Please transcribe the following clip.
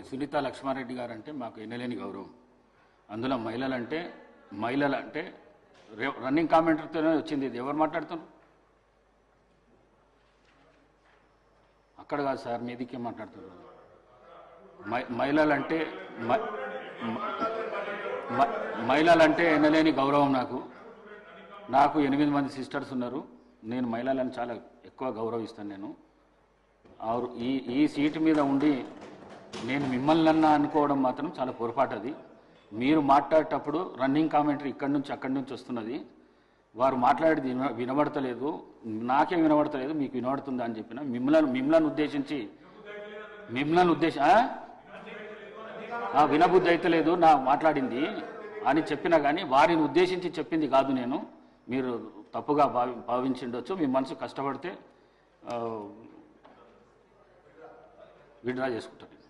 సునీత లక్ష్మారెడ్డి గారు అంటే మాకు ఎన్నలేని గౌరవం. అందులో మహిళలంటే మహిళలు అంటే రన్నింగ్ కామెంటర్తోనే వచ్చింది. ఇది ఎవరు మాట్లాడుతున్నారు? అక్కడ కాదు సార్ మీదికే మాట్లాడుతున్నారు. మహిళలు మహిళలంటే మ- మ- మహిళలంటే ఎన్నలేని గౌరవం నాకు. నాకు ఎనిమిది మంది సిస్టర్స్ ఉన్నారు. నేను మహిళలను చాలా ఎక్కువ గౌరవిస్తాను నేను. ఆరు ఈ ఈ సీటు మీద ఉండి నేను మిమ్మల్ని అన్నా అనుకోవడం మాత్రం చాలా పొరపాటు అది. మీరు మాట్లాడేటప్పుడు రన్నింగ్ కామెంటరీ ఇక్కడి నుంచి అక్కడి నుంచి వస్తున్నది. వారు మాట్లాడేది విన- వినబడతలేదు. నాకే వినబడతలేదు మీకు వినబడుతుందా అని చెప్పిన. మిమ్మల్ని మిమ్మల్ని ఉద్దేశించి మిమ్మల్ని ఉద్దేశ వినబుద్ధి అయితే లేదు నా మాట్లాడింది అని చెప్పినా కానీ వారిని ఉద్దేశించి చెప్పింది కాదు నేను. మీరు తప్పుగా భావి భావించిండొచ్చు. మీ మనసు కష్టపడితే విడ్రా చేసుకుంటారు.